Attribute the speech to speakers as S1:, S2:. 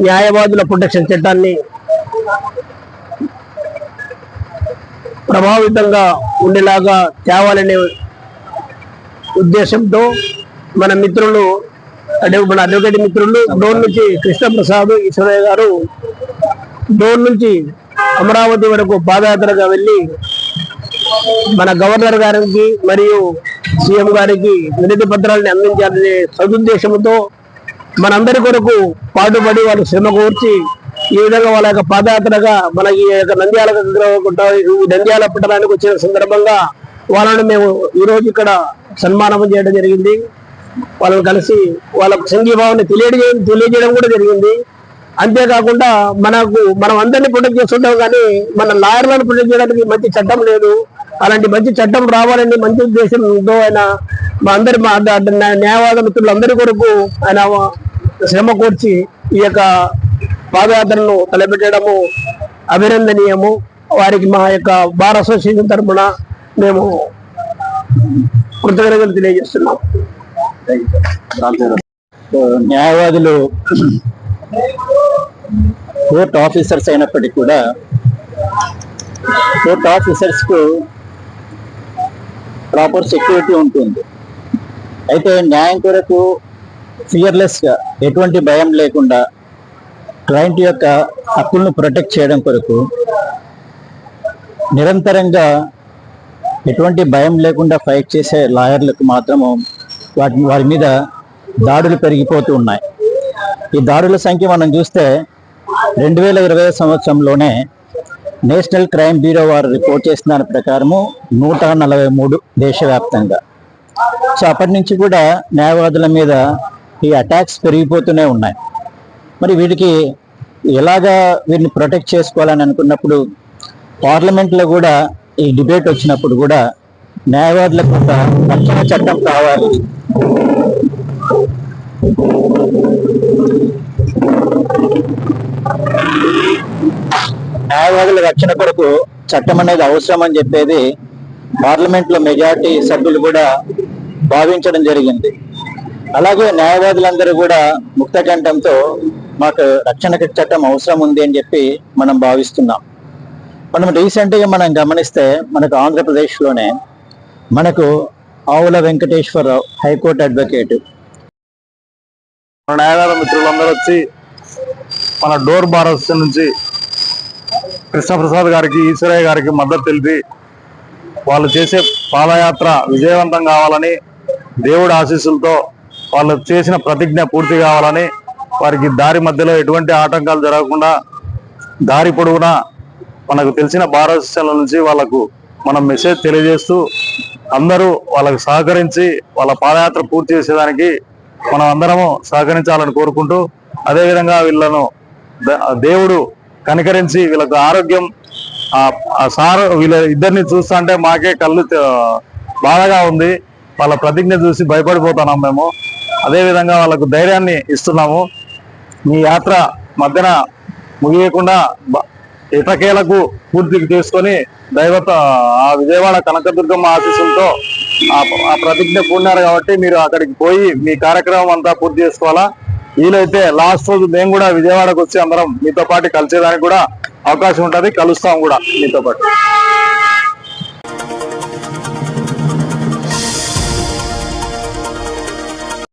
S1: న్యాయవాదుల ప్రొటెక్షన్ చట్టాన్ని ప్రభావితంగా ఉండేలాగా తేవాలనే ఉద్దేశంతో మన మిత్రులు అంటే మన అడ్వకేట్ మిత్రులు డోన్ నుంచి కృష్ణప్రసాద్ ఈశ్వరయ్య గారు డోన్ నుంచి అమరావతి వరకు పాదయాత్రగా వెళ్ళి మన గవర్నర్ గారికి మరియు సీఎం గారికి వినతి పత్రాలని అందించాలనే సదుద్దేశంతో మనందరి కొరకు పాటుపడి వాళ్ళు శ్రమ కోర్చి ఈ విధంగా వాళ్ళ యొక్క పాదయాత్రగా మనకి యొక్క నంద్యాల నంద్యాల పట్టణానికి వచ్చిన సందర్భంగా వాళ్ళని మేము ఈ రోజు ఇక్కడ సన్మానం చేయడం జరిగింది. వాళ్ళని కలిసి వాళ్ళకు సంఘీభావాన్ని తెలియజేయడం తెలియజేయడం కూడా జరిగింది. అంతేకాకుండా మనకు మనం అందరినీ ప్రొటెక్ట్ చేస్తుంటాం కానీ మన లాయర్లను ప్రొటెక్ట్ చేయడానికి మంచి చట్టం లేదు. అలాంటి మంచి చట్టం రావాలని మంచి ఉద్దేశంతో ఆయన మా అందరి మా న్యాయవాద మిత్రులందరి కొరకు ఆయన శ్రమ కూర్చి ఈ యొక్క పాదయాత్రను తలపెట్టడము అభినందనీయము. వారికి మా యొక్క బార్ అసోసియేషన్ తరఫున మేము కృతజ్ఞతలు తెలియజేస్తున్నాం.
S2: న్యాయవాదులు కోర్ట్ ఆఫీసర్స్ అయినప్పటికీ కూడా కోర్ట్ ఆఫీసర్స్కు ప్రాపర్ సెక్యూరిటీ ఉంటుంది. అయితే న్యాయం కొరకు ఫియర్లెస్గా ఎటువంటి భయం లేకుండా క్లయింట్ యొక్క హక్కులను ప్రొటెక్ట్ చేయడం కొరకు నిరంతరంగా ఎటువంటి భయం లేకుండా ఫైట్ చేసే లాయర్లకు మాత్రము వాటి వారి మీద దాడులు పెరిగిపోతూ ఉన్నాయి. ఈ దాడుల సంఖ్య మనం చూస్తే రెండు వేల ఇరవై సంవత్సరంలోనే నేషనల్ క్రైమ్ బ్యూరో వారు రిపోర్ట్ చేసిన దాని ప్రకారము నూట నలభై మూడు దేశవ్యాప్తంగా. సో అప్పటి నుంచి కూడా న్యాయవాదుల మీద ఈ అటాక్స్ పెరిగిపోతూనే ఉన్నాయి. మరి వీటికి ఎలాగా వీరిని ప్రొటెక్ట్ చేసుకోవాలని అనుకున్నప్పుడు పార్లమెంట్లో కూడా ఈ డిబేట్ వచ్చినప్పుడు కూడా న్యాయవాదులకు ఒక రక్షణ చట్టం కావాలి. న్యాయవాదుల రక్షణ కొరకు చట్టం అనేది అవసరం అని చెప్పేది పార్లమెంట్లో సభ్యులు కూడా భావించడం జరిగింది. అలాగే న్యాయవాదులందరూ కూడా ముక్త కంఠంతో మాకు రక్షణ చట్టం అవసరం ఉంది అని చెప్పి మనం భావిస్తున్నాం. మనం రీసెంట్గా మనం గమనిస్తే మనకు ఆంధ్రప్రదేశ్లోనే మనకు ఆవుల వెంకటేశ్వరరావు హైకోర్టు అడ్వకేట్.
S3: మన న్యాయవాద మిత్రులందరూ వచ్చి మన డోర్ బార్ నుంచి కృష్ణప్రసాద్ గారికి ఈశ్వరయ్య గారికి మద్దతు తెలిపి వాళ్ళు చేసే పాదయాత్ర విజయవంతం కావాలని దేవుడి ఆశీస్సులతో వాళ్ళు చేసిన ప్రతిజ్ఞ పూర్తి కావాలని వారికి దారి మధ్యలో ఎటువంటి ఆటంకాలు జరగకుండా దారి పొడవునా మనకు తెలిసిన బార్ నుంచి వాళ్ళకు మనం మెసేజ్ తెలియజేస్తూ అందరూ వాళ్ళకు సహకరించి వాళ్ళ పాదయాత్ర పూర్తి చేసేదానికి మనం అందరము సహకరించాలని కోరుకుంటూ అదేవిధంగా వీళ్ళను దేవుడు కనికరించి వీళ్ళకు ఆరోగ్యం ఆ- సార్ వీళ్ళ ఇద్దరిని చూస్తుంటే మాకే కళ్ళు బాధగా ఉంది. వాళ్ళ ప్రతిజ్ఞ చూసి భయపడిపోతున్నాం మేము. అదేవిధంగా వాళ్ళకు ధైర్యాన్ని ఇస్తున్నాము. మీ యాత్ర మధ్యన ముగియకుండా ఇతకేలకు ఇటకేలకు పూర్తి చేసుకొని దైవత ఆ విజయవాడ కనకదుర్గమ్మ ఆశీస్సులతో ఆ ఆ ప్రతిజ్ఞ పూర్ణారు కాబట్టి మీరు అక్కడికి పోయి మీ కార్యక్రమం అంతా పూర్తి చేసుకోవాలా? వీలైతే లాస్ట్ రోజు మేము కూడా విజయవాడకు వచ్చి అందరం మీతో పాటు కలిసేదానికి కూడా అవకాశం ఉంటది. కలుస్తాం కూడా మీతో పాటు.